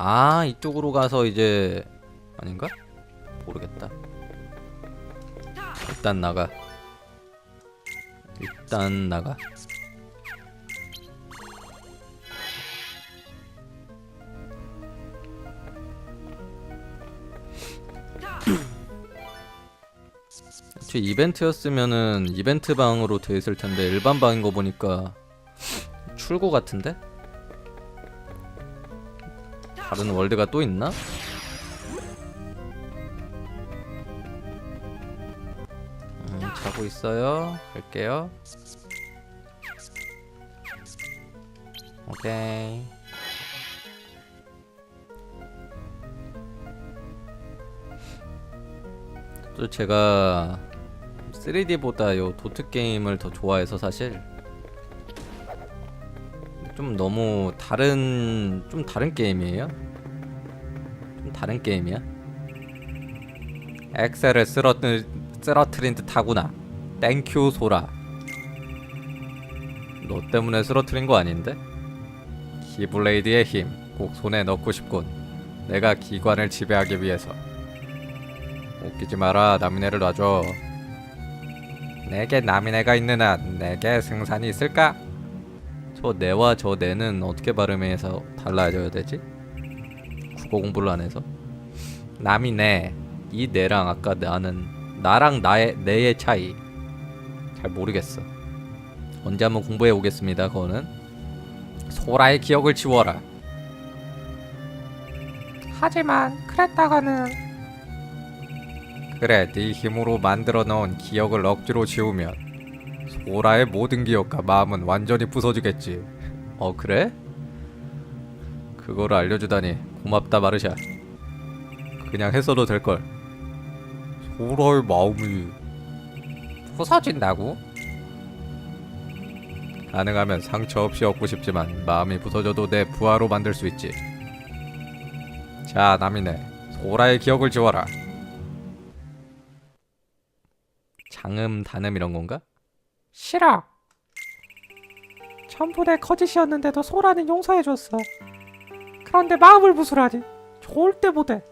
아 이쪽으로 가서 이제 아닌가? 모르겠다. 일단 나가. 일단 나가. 제 이벤트였으면은 이벤트 방으로 돼 있을 텐데 일반 방인 거 보니까 출구 같은데? 다른 월드가 또 있나? 음, 자고 있어요. 갈게요. 오케이. 또 제가 3D보다 요 도트 게임을 더 좋아해서 사실 좀 너무 다른 좀 다른 게임이에요. 좀 다른 게임이야. 엑셀을 쓰러뜨, 쓰러트린 듯하구나. 땡큐 소라. 너 때문에 쓰러트린 거 아닌데? 키블레이드의 힘 꼭 손에 넣고 싶군. 내가 기관을 지배하기 위해서. 웃기지 마라. 남인애를 놔줘. 내게 남인애가 있는 한 내게 승산이 있을까? 저 내와 저 내는 어떻게 발음해서 달라져야 되지? 국어 공부를 안 해서 남이 내, 이 내랑 아까 나는 나랑 나의 내의 차이 잘 모르겠어. 언제 한번 공부해 오겠습니다. 그거는 소라의 기억을 지워라. 하지만 그랬다가는 그래, 네 힘으로 만들어 놓은 기억을 억지로 지우면 소라의 모든 기억과 마음은 완전히 부서지겠지. 어, 그래? 그거를 알려주다니 고맙다 마르샤. 그냥 했어도 될 걸. 소라의 마음이 부서진다고? 가능하면 상처 없이 얻고 싶지만 마음이 부서져도 내 부하로 만들 수 있지. 자, 남이네. 소라의 기억을 지워라. 장음, 단음 이런 건가? 싫어. 전부 내 거짓이었는데도 소라는 용서해줬어. 그런데 마음을 부수라니 절대 못해.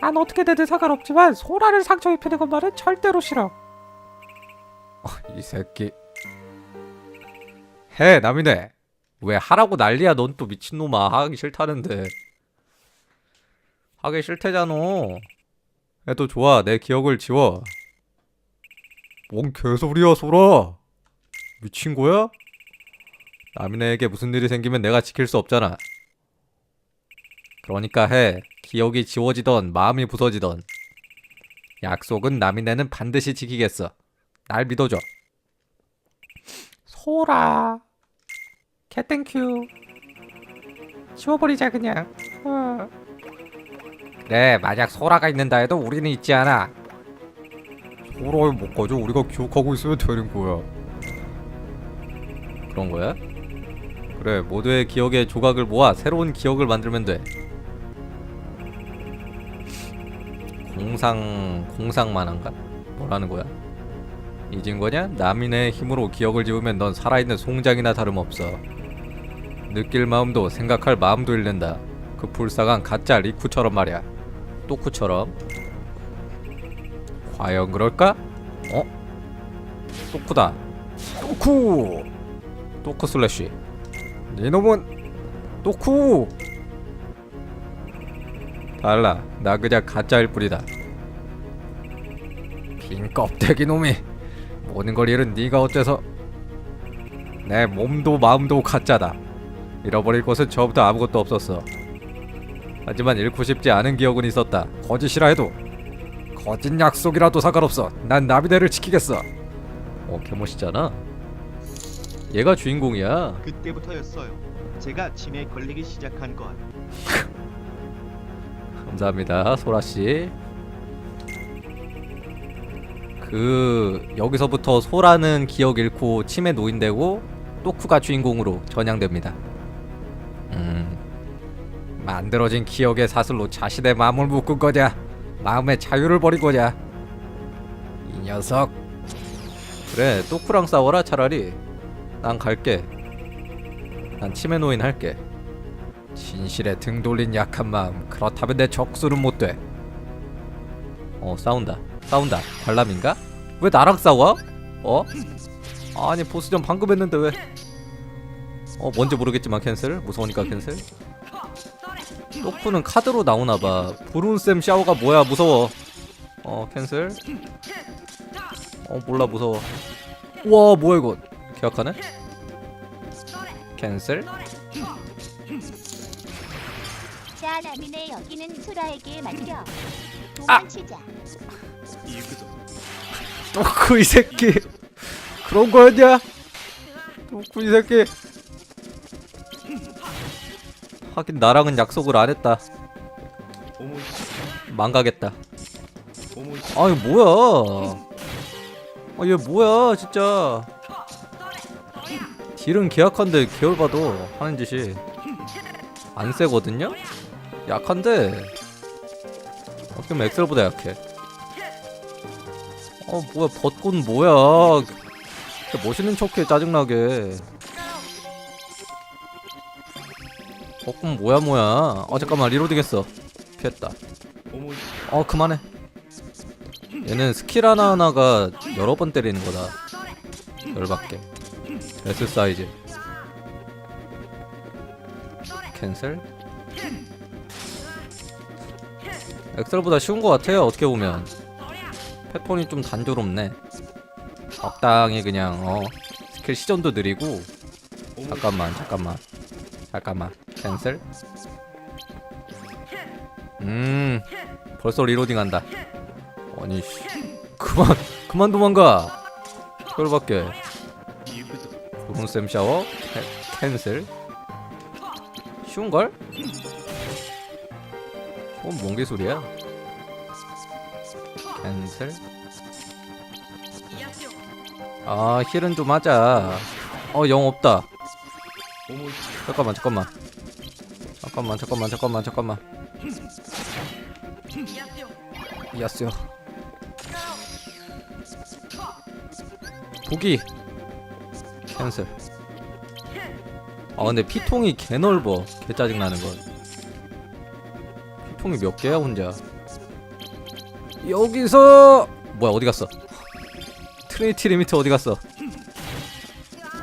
난 어떻게 되든 상관없지만 소라를 상처 입히는 것만은 절대로 싫어. 이 새끼. 해, 남이네. 왜 하라고 난리야? 넌 또 미친놈아. 하기 싫다는데. 하기 싫대잖아. 해도 좋아. 내 기억을 지워. 뭔 개소리야, 소라. 미친 거야? 남이네에게 무슨 일이 생기면 내가 지킬 수 없잖아. 그러니까 해. 기억이 지워지던 마음이 부서지던. 약속은 남이네는 반드시 지키겠어. 날 믿어줘. 소라. 개땡큐. 지워버리자 그냥. 어. 그래, 만약 소라가 있는다 해도 우리는 있지 않아. 소라에 못 가져. 우리가 기억하고 있으면 되는 거야. 그런 거야? 그래, 모두의 기억의 조각을 모아 새로운 기억을 만들면 돼. 공상 공상 만한가? 뭐라는 거야? 잊은 거냐? 남인의 힘으로 기억을 지우면 넌 살아있는 송장이나 다름없어. 느낄 마음도 생각할 마음도 잃는다. 그 불쌍한 가짜 리쿠처럼 말이야. 또쿠처럼. 과연 그럴까? 어? 또쿠다. 또쿠. 또쿠 슬래시. 니놈은 또쿠. 달라. 나 그냥 가짜일 뿐이다. 빈 껍데기 놈이. 모든 걸 잃은 네가 어째서 내 몸도 마음도 가짜다. 잃어버릴 것은 저부터 아무것도 없었어. 하지만 잃고 싶지 않은 기억은 있었다. 거짓이라 해도 거짓 약속이라도 상관없어. 난 나비네를 지키겠어. 어, 개멋있잖아. 얘가 주인공이야. 그때부터였어요. 제가 치매에 걸리기 시작한 건 감사합니다, 소라 씨. 그 여기서부터 소라는 기억 잃고 치매 노인되고 또쿠가 주인공으로 전향됩니다. 음, 만들어진 기억의 사슬로 자신의 마음을 묶은 거냐? 마음의 자유를 버리고자. 이 녀석. 그래, 또쿠랑 싸워라 차라리. 난 갈게. 난 치매 노인 할게. 진실에 등 돌린 약한 마음 그렇다면 내 적수는 못돼 어 싸운다 싸운다 관람인가? 왜 나랑 싸워? 어? 아니 보스전 방금 했는데 왜 어 뭔지 모르겠지만 캔슬 무서우니까 캔슬 또쿠는 카드로 나오나봐. 브룬쌤 샤오가 뭐야? 무서워. 어 캔슬. 어 몰라 무서워. 우와 뭐야 이거? 기억하네? 캔슬. 자 나민의 여기는 소라에게 맡겨. 도망치자. 또쿠 이 새끼. 그런 거였냐? 또쿠 이 새끼 하긴 나랑은 약속을 안 했다. 망가겠다. 아이 뭐야? 아얘 뭐야 진짜? 딜은 계약한데 계열봐도 하는 짓이. 안 세거든요? 약한데. 어떻게 보면 엑셀보다 약해. 어 뭐야 벚꽃 뭐야? 멋있는 척해 짜증나게 벚꽃 뭐야 뭐야? 아 잠깐만 리로딩 했어. 피했다. 어 그만해. 얘는 스킬 하나하나가 여러 번 때리는 거다. 열받게. S 사이즈. 캔슬? 엑셀보다 쉬운 것 같아요 어떻게 보면. 패턴이 좀 단조롭네. 적당히 그냥 어 스킬 시전도 느리고. 잠깐만 잠깐만. 잠깐만 캔슬 음 벌써 리로딩 한다. 아니 씨. 그만 그만 도망가. 그걸밖에. 구름쌤 샤워? 캐, 캔슬? 쉬운걸? 저건 뭔 개소리야? 캔슬? 아 힐은 좀 하자. 어 영 없다 잠깐만 잠깐만. 잠깐만 잠깐만 잠깐만 잠깐만. 야스요. 보기. 캔슬. 아 근데 피통이 개 넓어. 개 짜증나는 건 피통이 몇 개야 혼자? 여기서! 뭐야 어디 갔어? 트리니티 리미트 어디 갔어?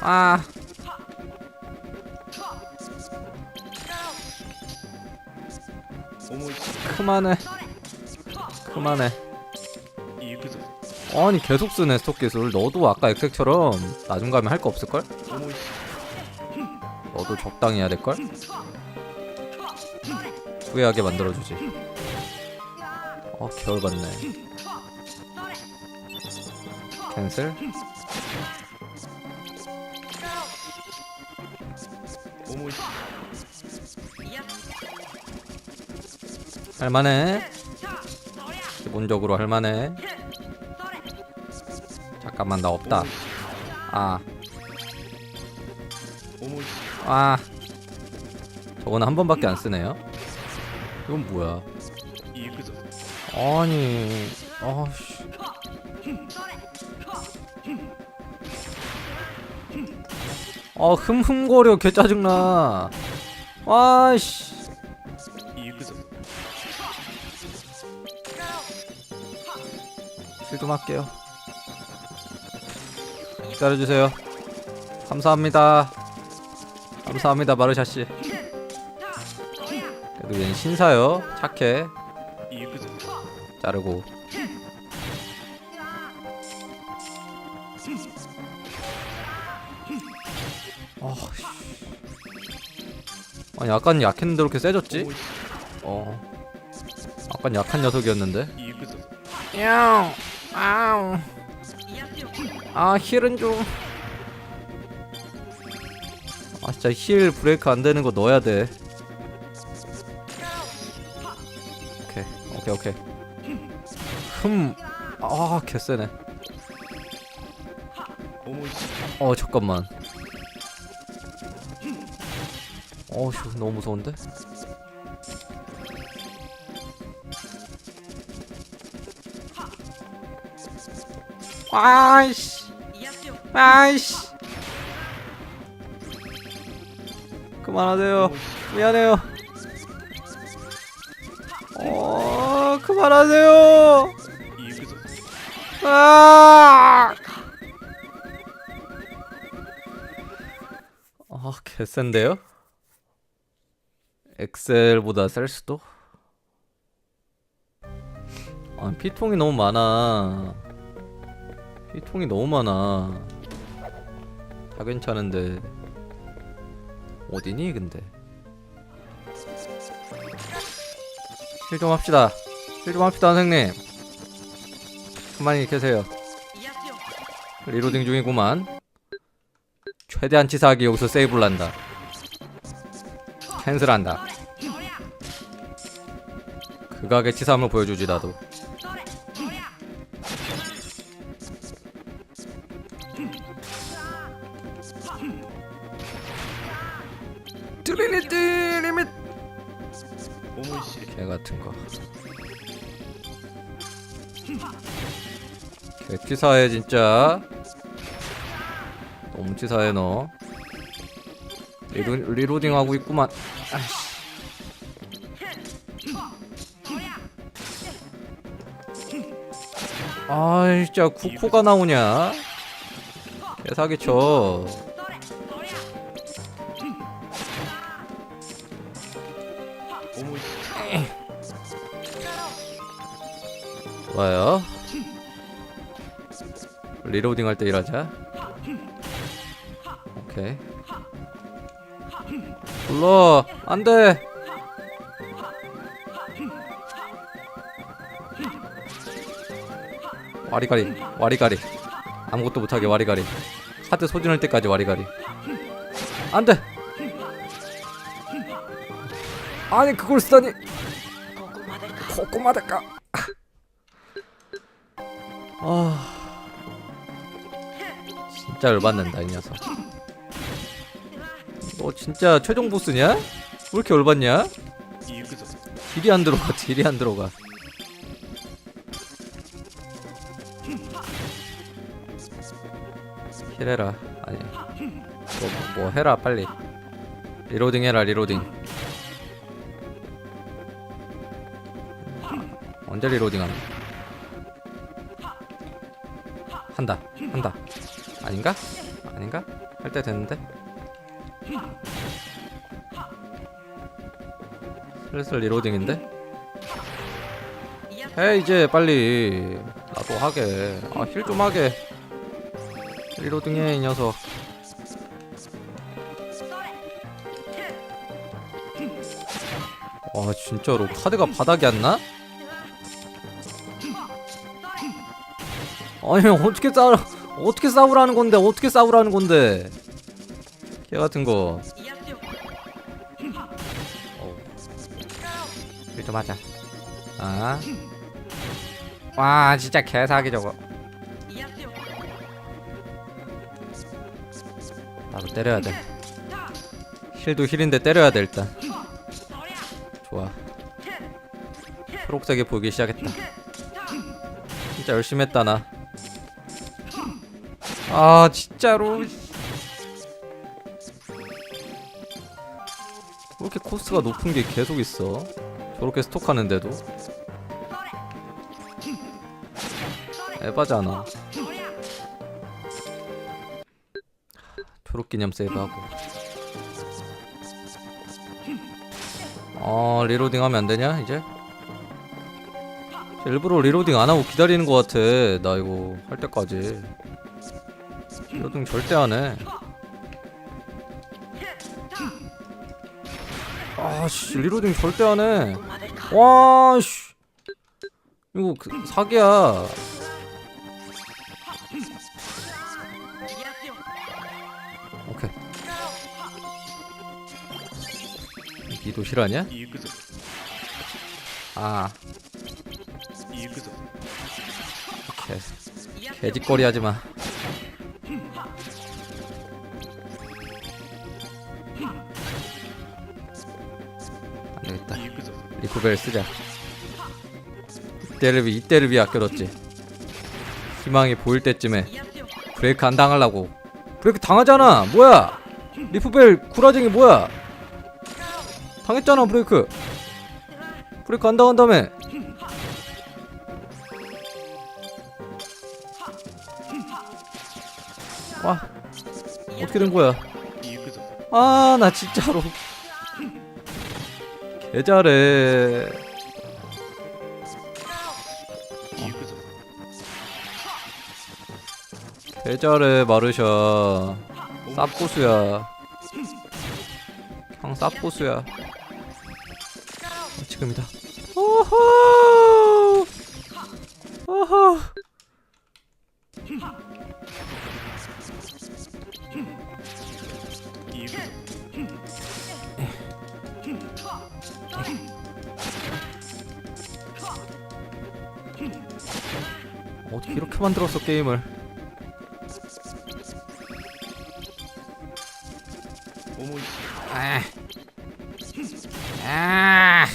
아 그만해. 그만해. 아니 계속 쓰네 스톡 기술. 너도 아까 엑색처럼 나중 가면 할 거 없을걸? 너도 적당히 해야 될걸? 후회하게 만들어주지. 어 겨울받네. 캔슬 할만해 기본적으로 할만해 잠깐만 나 없다 아 아. 저거는 한 번밖에 안 쓰네요. 이건 뭐야? 아니, 아씨. 아 흠흠거려 개 짜증나. 와씨. 좀 할게요. 기다려주세요. 감사합니다. 감사합니다 마르샤 씨. 그래도 얘는 신사요. 착해. 자르고. 아, 씨. 아니 약간 약했는데 이렇게 세졌지? 어. 약간 약한 녀석이었는데. 야, 아우. 아 힐은 좀. 아 진짜 힐 브레이크 안 되는 거 넣어야 돼. 오케이 오케이 오케이. 흠. 아 개쎄네. 어 잠깐만. 어휴 너무 무서운데? 아이씨 아이씨 그만 그만하세요. 미안해요. 어, 그만하세요. 아! 아, 개센데요? 엑셀보다 셀 수도? 아, 피통이 너무 많아. 피통이 너무 많아. 다 괜찮은데 어디니 근데? 힐 좀 합시다. 힐 좀 합시다, 선생님. 가만히 계세요. 리로딩 중이구만. 최대한 치사하게 여기서 세이브를 한다. 캔슬한다. 극악의 치사함을 보여주지 나도. 트리니티 리밋 개 같은 거. 개 치사해 진짜. 너무 치사해 너. 리로, 리로딩 하고 있구만. 아이씨. 아이 진짜 쿠코가 나오냐? 개사기 쳐. 좋아요. 리로딩 할 때 일하자. 오케이. 불러 안돼. 와리가리 와리가리 아무것도 못하게 와리가리 카드 소진할 때까지 와리가리 안돼 아니 그걸 쓰다니 코코마데까 아 진짜 열받는다 이 녀석. 너 진짜 최종 보스냐? 왜 이렇게 열받냐? 딜이 안 들어가 딜이 안 들어가. 힐해라 아니. 뭐, 뭐 해라 빨리. 리로딩 해라 리로딩. 언제 리로딩 하나 한다. 한다. 아닌가? 아닌가? 할 때 됐는데? 슬슬 리로딩인데? 해 이제 빨리. 나도 하게. 아 힐 좀 하게. 리로딩해 이 녀석. 와 진짜로 카드가 바닥이 안 나? 아니 어떻게 싸우 어떻게 싸우라는 건데 어떻게 싸우라는 건데. 개 같은 거. 일좀 하자 아. 와 진짜 개사기 저거. 나도 때려야 돼. 힐도 힐인데 때려야 돼 일단. 좋아. 초록색이 보이기 시작했다. 진짜 열심히 했다 나 아 진짜로? 왜 이렇게 코스가 높은 게 계속 있어? 저렇게 스톡하는데도? 에바잖아. 초록 기념 세이브하고. 어 리로딩 하면 안 되냐 이제? 일부러 리로딩 안 하고 기다리는 것 같아. 나 이거 할 때까지 리로딩 절대 안해. 아씨 리로딩 절대 안해. 와씨. 이거 그 사기야. 오케이. 니도 실화냐? 아. 개, 개짓거리 하지마 구벨 쓰자. 이때를 이때를 위해 아껴뒀지. 희망이 보일 때쯤에 브레이크 안 당하려고. 브레이크 당하잖아! 뭐야! 리프벨 구라쟁이 뭐야! 당했잖아 브레이크! 브레이크 안 당한 다음에 와 어떻게 된 거야? 아 나 진짜로. 예전에 계절에 마르샤. 쌉고수야. 형 쌉고수야. 지금이다. 오호! 오호! 이렇게 만들었어 게임을 아. 아.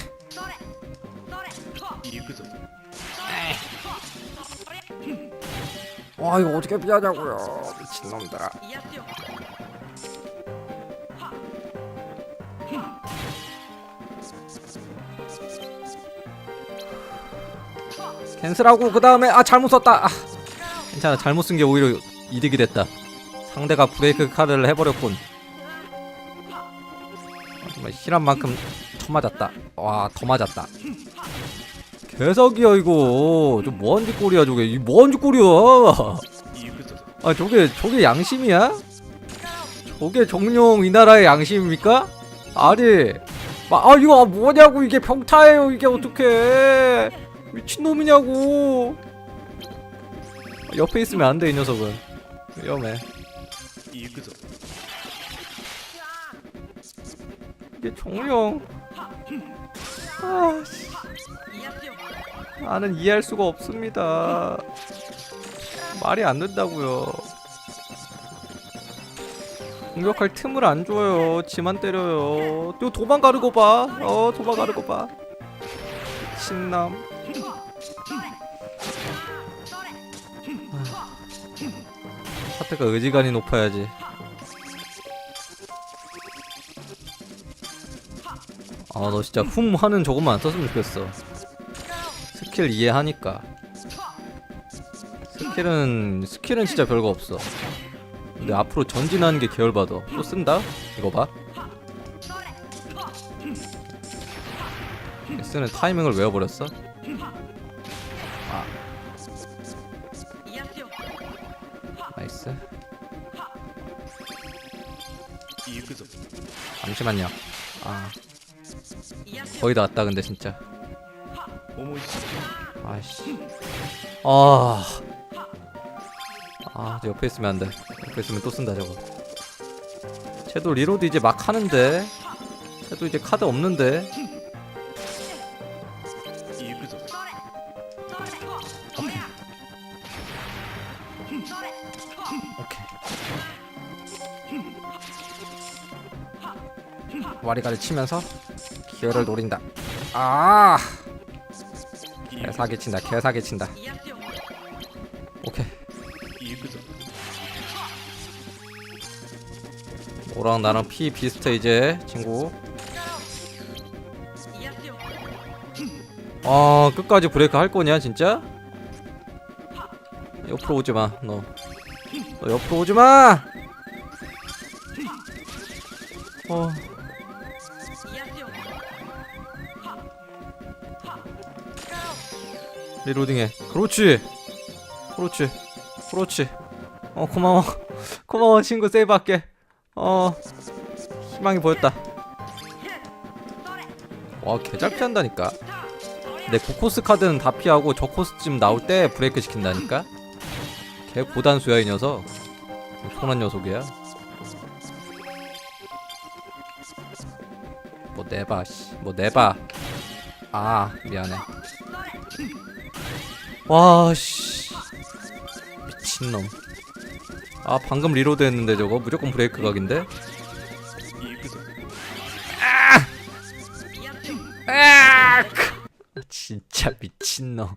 와 이거 어떻게 피하냐고요 미친놈들아 댄스라고 그 다음에 아 잘못 썼다. 아, 괜찮아 잘못 쓴 게 오히려 이득이 됐다. 상대가 브레이크 카드를 해버렸군. 정말 실한 만큼 더 맞았다. 와 더 맞았다. 개석이야 이거. 좀 뭔지 꼴이야 저게. 이 뭐한지 꼴이야. 아 저게 저게 양심이야? 저게 정룡 이 나라의 양심입니까? 아니. 아 이거 뭐냐고 이게 평타예요 이게 어떻게 미친놈이냐고. 옆에 있으면 안 돼 이 녀석은. 위험해. 이게 정령. 아씨 나는 이해할 수가 없습니다. 말이 안 된다고요. 공격할 틈을 안 줘요. 지만 때려요. 또 도망가는 거봐어 도망가는 거봐. 신남 아, 사태가 의지간이 높아야지. 아 너 진짜 훔 하는 저것만 안 썼으면 좋겠어. 스킬 이해하니까. 스킬은 스킬은 진짜 별거 없어. 근데 앞으로 전진하는 게 계열받아. 또 쓴다? 이거 봐. S는 타이밍을 외워버렸어 잠시만요 아 거의 다 왔다 근데 진짜 아씨. 아. 아, 저 옆에 있으면 안 돼. 옆에 있으면 또 쓴다 저거. 쟤도 리로드 이제 막 하는데. 쟤도 이제 카드 없는데. 와리가리 치면서 기어를 노린다. 아 개사기 친다. 개사기 친다. 오케이. 오랑 나랑 피 비슷해 이제 친구. 아 끝까지 브레이크 할 거냐 진짜? 옆으로 오지 마 너. 너 옆으로 오지 마. 리로딩해. 그렇지. 그렇지. 그렇지. 어 고마워. 고마워 친구 세이브할게. 어 희망이 보였다. 와 개잘 피한다니까. 내 고코스 카드는 다 피하고 저 코스쯤 나올 때 브레이크 시킨다니까. 개 고단수야 이 녀석. 손한 녀석이야. 뭐 내봐 씨. 뭐 내봐. 아 미안해. 와씨. 미친놈. 아 방금 리로드 했는데 저거? 무조건 브레이크 각인데? 아! 아! 아 진짜 미친놈.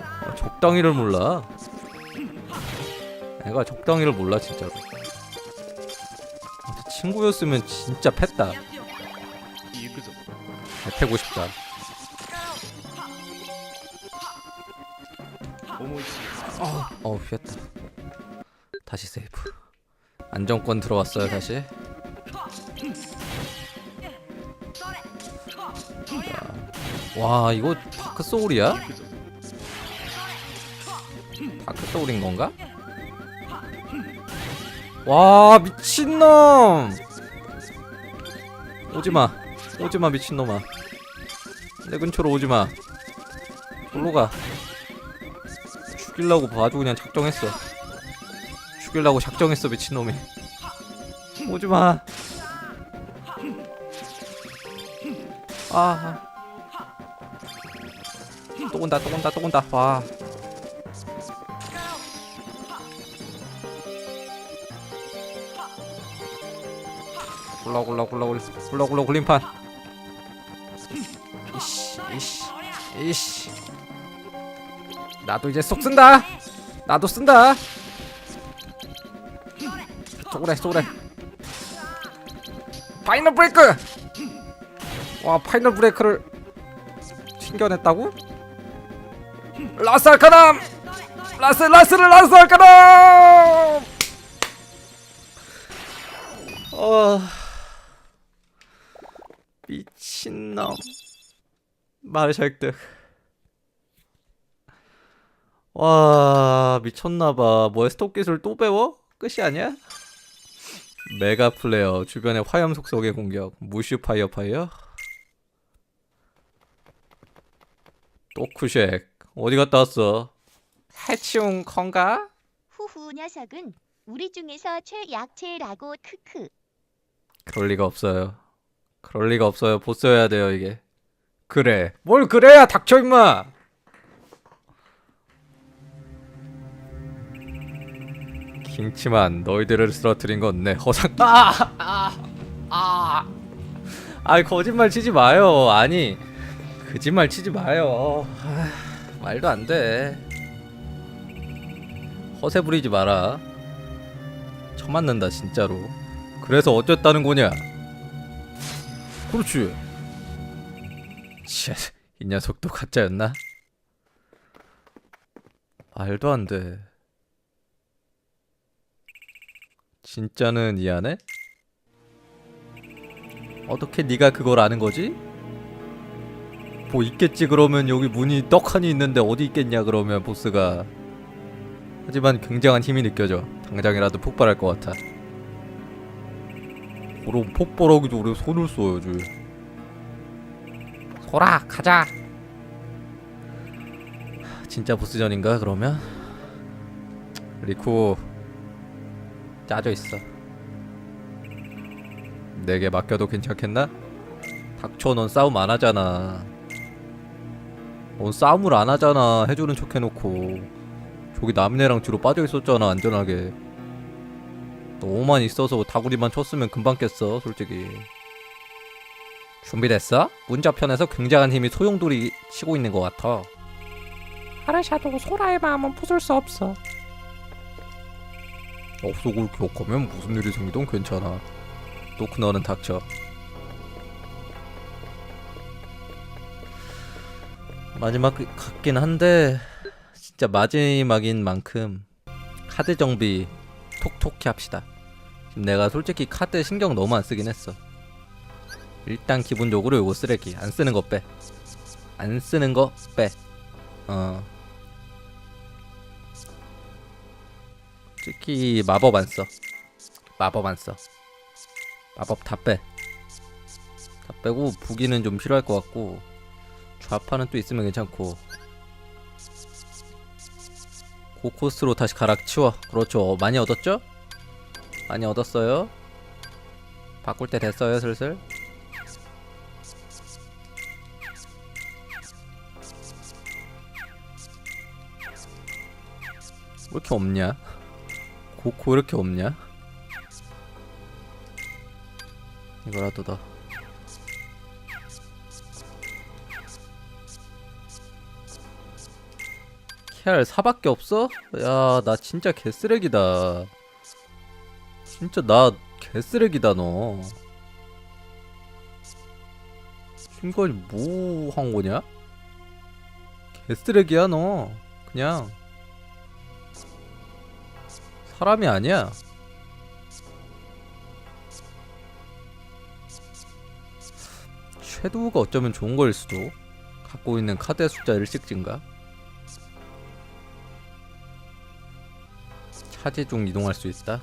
아, 적당히를 몰라. 애가 적당히를 몰라 진짜로. 아, 친구였으면 진짜 팼다. 해태고 싶다. 어, 피했다. 다시 세이브. 안정권 들어왔어요, 다시. 자. 와, 이거 다크 소울이야? 다크 소울인 건가? 와, 미친놈! 오지마. 오지마, 미친놈아. 내 근처로 오지마. 절로 가. 죽일라고 봐주 그냥 작정했어. 죽일라고 작정했어 미친놈이. 오지마. 아. 또 온다 또 온다 또 온다. 와. 굴러 굴러 굴러 굴러 굴러 굴러 굴림판. 이씨 이씨 이씨. 나도 이제 쏙 쓴다. 나도 쓴다. 쏘래 쏘래. 파이널 브레이크. 와 파이널 브레이크를 튕겨냈다고? 라스 알카남. 라스 라스를 라스 알카남. 어 미친놈. 마르샬 득. 와 미쳤나봐 뭐야 스톱 기술 또 배워? 끝이 아니야? 메가 플레이어 주변에 화염 속성의 공격 무슈 파이어 파이어 또쿠쉑 어디 갔다 왔어? 해치웅 컨가? 후후 녀석은 우리 중에서 최약체라고 크크. 그럴 리가 없어요 그럴 리가 없어요 보스여야 돼요 이게 그래 뭘 그래야 닥쳐 임마 김치만 너희들을 쓰러뜨린 건 내 허상 아! 아! 아! 아이 거짓말 치지 마요 아니 거짓말 치지 마요 아, 말도 안 돼 허세 부리지 마라 처맞는다 진짜로 그래서 어쨌다는 거냐 그렇지 쉣, 이 녀석도 가짜였나? 말도 안 돼. 진짜는 이해하네? 어떻게 네가 그걸 아는 거지? 뭐 있겠지 그러면 여기 문이 떡하니 있는데 어디 있겠냐 그러면 보스가. 하지만 굉장한 힘이 느껴져. 당장이라도 폭발할 것 같아. 그럼 폭발하기도 우리 손을 써야지 소라 가자. 진짜 보스전인가 그러면? 리쿠 짜져 있어 내게 맡겨도 괜찮겠나? 닥쳐 넌 싸움 안 하잖아 넌 싸움을 안 하잖아 해주는 척 해놓고 저기 남네랑 뒤로 빠져 있었잖아 안전하게 너만 있어서 다구리만 쳤으면 금방 깼어 솔직히 준비됐어? 문자편에서 굉장한 힘이 소용돌이 치고 있는 것 같아 아르샤도 소라의 마음은 부술 수 없어. 업속을 기억하면 무슨 일이 생기든 괜찮아. 또크 너는 닥쳐. 마지막 같긴 한데 진짜 마지막인 만큼 카드 정비 톡톡히 합시다. 지금 내가 솔직히 카드 신경 너무 안 쓰긴 했어. 일단 기본적으로 요거 쓰레기 안 쓰는 거 빼. 안 쓰는 거 빼. 어. 특히 마법 안 써. 마법 안 써. 마법 다 빼. 다 빼고 부기는 좀 필요할 것 같고 좌파는 또 있으면 괜찮고 고코스로 다시 가락 치워. 그렇죠. 어, 많이 얻었죠? 많이 얻었어요. 바꿀 때 됐어요, 슬슬. 왜 이렇게 없냐? 고코 왜 이렇게 없냐? 이거라도 더. 케알 사밖에 없어? 야, 나 진짜 개쓰레기다. 진짜 나 개쓰레기다 너. 팀걸 뭐한 거냐? 개쓰레기야 너. 그냥 사람이 아니야. 섀도우가 어쩌면 좋은 거일 수도. 갖고 있는 카드의 숫자 일씩 증가. 차지 중 이동할 수 있다.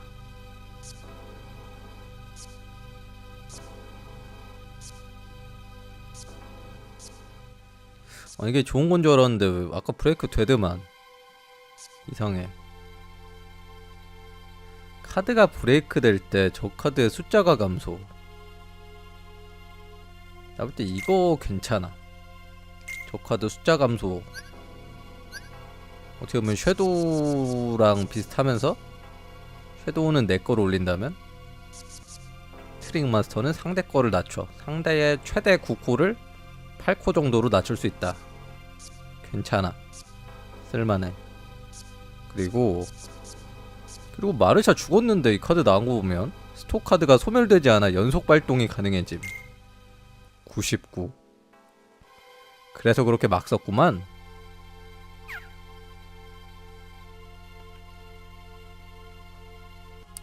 아, 이게 좋은 건 줄 알았는데 왜 아까 브레이크 되더만 이상해 카드가 브레이크 될 때 저 카드의 숫자가 감소. 나 볼 때 이거 괜찮아. 저 카드 숫자 감소. 어떻게 보면 섀도우랑 비슷하면서 섀도우는 내 거를 올린다면 트릭 마스터는 상대 거를 낮춰. 상대의 최대 9코를 8코 정도로 낮출 수 있다. 괜찮아. 쓸만해. 그리고 그리고 마르샤 죽었는데 이 카드 나온 거 보면 스토 카드가 소멸되지 않아 연속 발동이 가능해짐 99 그래서 그렇게 막 썼구만.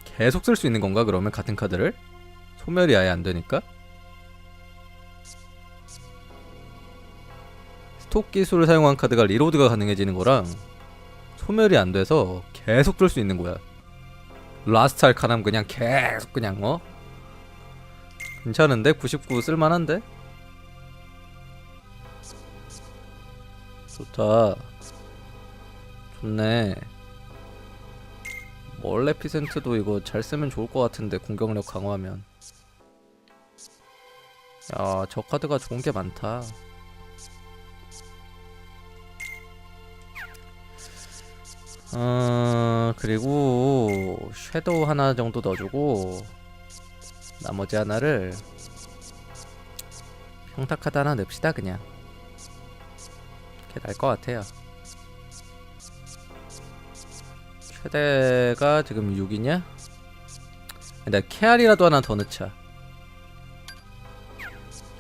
계속 쓸 수 있는 건가 그러면 같은 카드를? 소멸이 아예 안 되니까? 스톡 기술을 사용한 카드가 리로드가 가능해지는 거랑 소멸이 안 돼서 계속 쓸 수 있는 거야. 라스트 알카남 그냥 계속 그냥 어? 괜찮은데 99 쓸만한데? 좋다. 좋네. 멀레피센트도 이거 잘 쓰면 좋을 것 같은데 공격력 강화하면. 야, 저 카드가 좋은 게 많다. 어 그리고 섀도우 하나 정도 넣어주고 나머지 하나를 카드 하나 냅시다 그냥. 이렇게 날 것 같아요. 최대가 지금 6이냐? 나 케알이라도 하나 더 넣자.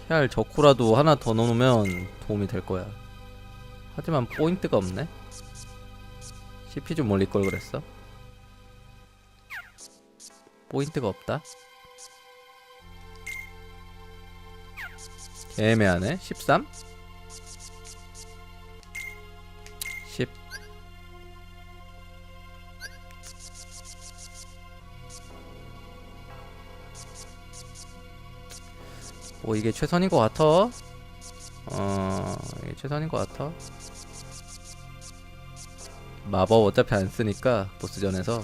케알 저코라도 하나 더 넣으면 도움이 될 거야. 하지만 포인트가 없네 CP 좀 올릴 걸 그랬어. 포인트가 없다. 애매하네. 13? 10. 뭐 이게 최선인 것 같아. 어, 이게 최선인 것 같아. 마법 어차피 안 쓰니까 보스전에서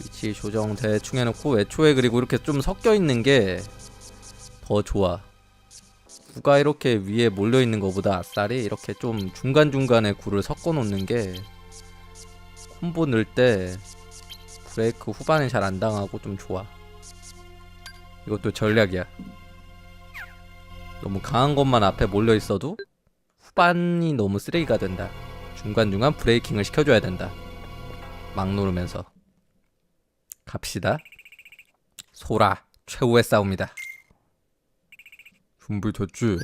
위치 조정 대충 해놓고 애초에 그리고 이렇게 좀 섞여 있는 게 더 좋아. 구가 이렇게 위에 몰려 있는 것보다 아싸리 이렇게 좀 중간 중간에 구를 섞어 놓는 게 콤보 넣을 때 브레이크 후반에 잘 안 당하고 좀 좋아. 이것도 전략이야. 너무 강한 것만 앞에 몰려 있어도 후반이 너무 쓰레기가 된다. 중간중간 브레이킹을 시켜줘야 된다. 막 누르면서 갑시다. 소라 최후의 싸움이다. 준비됐지?